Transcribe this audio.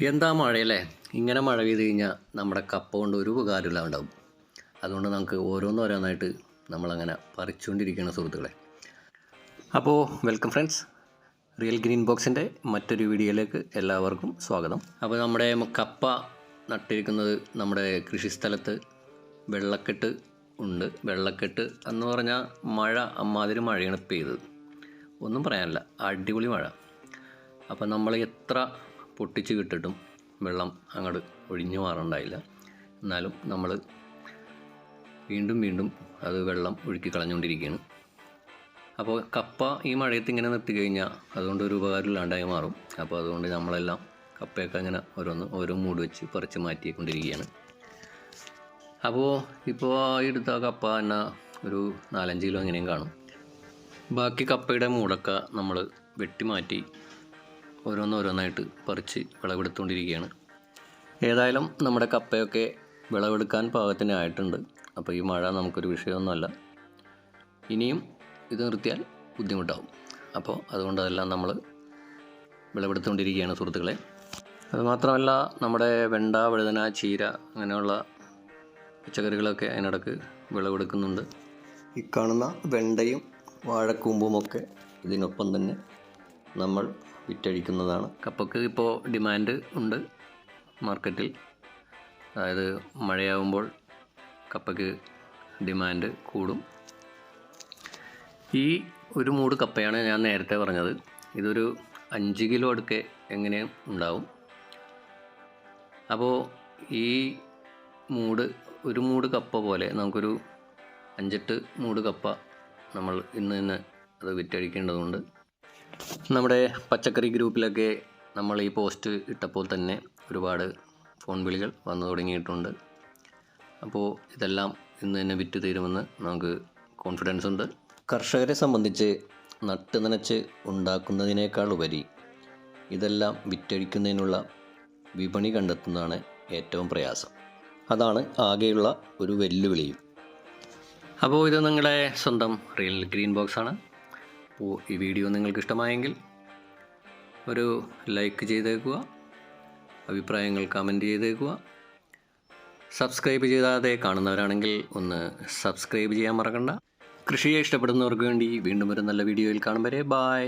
എന്താ മഴയല്ലേ? ഇങ്ങനെ മഴ പെയ്ത് കഴിഞ്ഞാൽ നമ്മുടെ കപ്പ കൊണ്ട് ഒരു ഉപകാരമില്ല ഉണ്ടാവും. അതുകൊണ്ട് നമുക്ക് ഓരോന്നോരോന്നായിട്ട് നമ്മളങ്ങനെ പറിച്ചുകൊണ്ടിരിക്കുകയാണ് സുഹൃത്തുക്കളെ. അപ്പോൾ വെൽക്കം ഫ്രണ്ട്സ് റിയൽ ഗ്രീൻ ബോക്സിന്റെ മറ്റൊരു വീഡിയോയിലേക്ക് എല്ലാവർക്കും സ്വാഗതം. അപ്പോൾ നമ്മുടെ കപ്പ നട്ടിരിക്കുന്നത് നമ്മുടെ കൃഷിസ്ഥലത്ത് വെള്ളക്കെട്ട് ഉണ്ട്. വെള്ളക്കെട്ട് എന്ന് പറഞ്ഞാൽ മഴ അമ്മാതിരി മഴയാണ് പെയ്തത്. ഒന്നും പറയാനില്ല. അടിപൊളി മഴ. അപ്പോൾ നമ്മൾ എത്ര പൊട്ടിച്ച് കിട്ടിട്ടും വെള്ളം അങ്ങോട്ട് ഒഴിഞ്ഞു മാറണ്ടായില്ല എന്നാലും നമ്മൾ വീണ്ടും വീണ്ടും അത് വെള്ളം ഒഴുക്കി കളഞ്ഞുകൊണ്ടിരിക്കുകയാണ്. അപ്പോൾ കപ്പ ഈ മഴയത്ത് ഇങ്ങനെ നിർത്തി കഴിഞ്ഞാൽ അതുകൊണ്ട് ഒരു ഉപകാരം ഇല്ലാണ്ടായി മാറും. അപ്പോൾ അതുകൊണ്ട് നമ്മളെല്ലാം കപ്പയൊക്കെ അങ്ങനെ ഓരോന്ന് ഓരോ മൂട് വെച്ച് പറിച്ച് മാറ്റിക്കൊണ്ടിരിക്കുകയാണ്. അപ്പോൾ ഇപ്പോൾ എടുത്ത കപ്പ തന്നെ ഒരു നാലഞ്ച് കിലോ എങ്ങനെയും കാണും. ബാക്കി കപ്പയുടെ മൂടൊക്കെ നമ്മൾ വെട്ടിമാറ്റി ഓരോന്നോരോന്നായിട്ട് പറിച്ച് വിളവെടുത്തുകൊണ്ടിരിക്കുകയാണ്. ഏതായാലും നമ്മുടെ കപ്പയൊക്കെ വിളവെടുക്കാൻ പാകത്തിന് ആയിട്ടുണ്ട്. അപ്പോൾ ഈ മഴ നമുക്കൊരു വിഷയമൊന്നുമല്ല. ഇനിയും ഇത് നിർത്തിയാൽ ബുദ്ധിമുട്ടാവും. അപ്പോൾ അതുകൊണ്ട് അതെല്ലാം നമ്മൾ വിളവെടുത്തുകൊണ്ടിരിക്കുകയാണ് സുഹൃത്തുക്കളെ. അതുമാത്രമല്ല നമ്മുടെ വെണ്ട വഴുതന ചീര അങ്ങനെയുള്ള പച്ചക്കറികളൊക്കെ അതിനിടക്ക് വിളവെടുക്കുന്നുണ്ട്. ഈ കാണുന്ന വെണ്ടയും വാഴക്കൂമ്പുമൊക്കെ ഇതിനൊപ്പം തന്നെ നമ്മൾ വിറ്റഴിക്കുന്നതാണ്. കപ്പക്ക് ഇപ്പോൾ ഡിമാൻഡ് ഉണ്ട് മാർക്കറ്റിൽ. അതായത് മഴയാവുമ്പോൾ കപ്പയ്ക്ക് ഡിമാൻഡ് കൂടും. ഈ ഒരു മൂട് കപ്പയാണ് ഞാൻ നേരത്തെ പറഞ്ഞത്. ഇതൊരു അഞ്ച് കിലോ അടുക്കെ എങ്ങനെയും ഉണ്ടാവും? അപ്പോൾ ഈ മൂട് ഒരു മൂട് കപ്പ പോലെ നമുക്കൊരു അഞ്ചെട്ട് മൂട് കപ്പ നമ്മൾ ഇന്ന് തന്നെ അത് വിറ്റഴിക്കേണ്ടതുണ്ട്. നമ്മുടെ പച്ചക്കറി ഗ്രൂപ്പിലൊക്കെ നമ്മൾ ഈ പോസ്റ്റ് ഇട്ടപ്പോൾ തന്നെ ഒരുപാട് ഫോൺ വിളികൾ വന്നു തുടങ്ങിയിട്ടുണ്ട്. അപ്പോൾ ഇതെല്ലാം ഇന്ന് തന്നെ വിറ്റ് തീരുമെന്ന് നമുക്ക് കോൺഫിഡൻസ് ഉണ്ട്. കർഷകരെ സംബന്ധിച്ച് നട്ട് നനച്ച് ഉണ്ടാക്കുന്നതിനേക്കാൾ ഉപരി ഇതെല്ലാം വിറ്റഴിക്കുന്നതിനുള്ള വിപണി കണ്ടെത്തുന്നതാണ് ഏറ്റവും പ്രയാസം. അതാണ് ആകെയുള്ള ഒരു വെല്ലുവിളിയും. അപ്പോൾ ഇത് നിങ്ങളുടെ സ്വന്തം റിയൽ ഗ്രീൻ ബോക്സ് ആണ്. അപ്പോൾ ഈ വീഡിയോ നിങ്ങൾക്ക് ഇഷ്ടമായെങ്കിൽ ഒരു ലൈക്ക് ചെയ്തേക്കുക അഭിപ്രായങ്ങൾ കമന്റ് ചെയ്തേക്കുക. സബ്സ്ക്രൈബ് ചെയ്താതെ കാണുന്നവരാണെങ്കിൽ ഒന്ന് സബ്സ്ക്രൈബ് ചെയ്യാൻ മറക്കണ്ട. കൃഷിയെ ഇഷ്ടപ്പെടുന്നവർക്ക് വേണ്ടി വീണ്ടും ഒരു നല്ല വീഡിയോയിൽ കാണും വരെ. ബായ്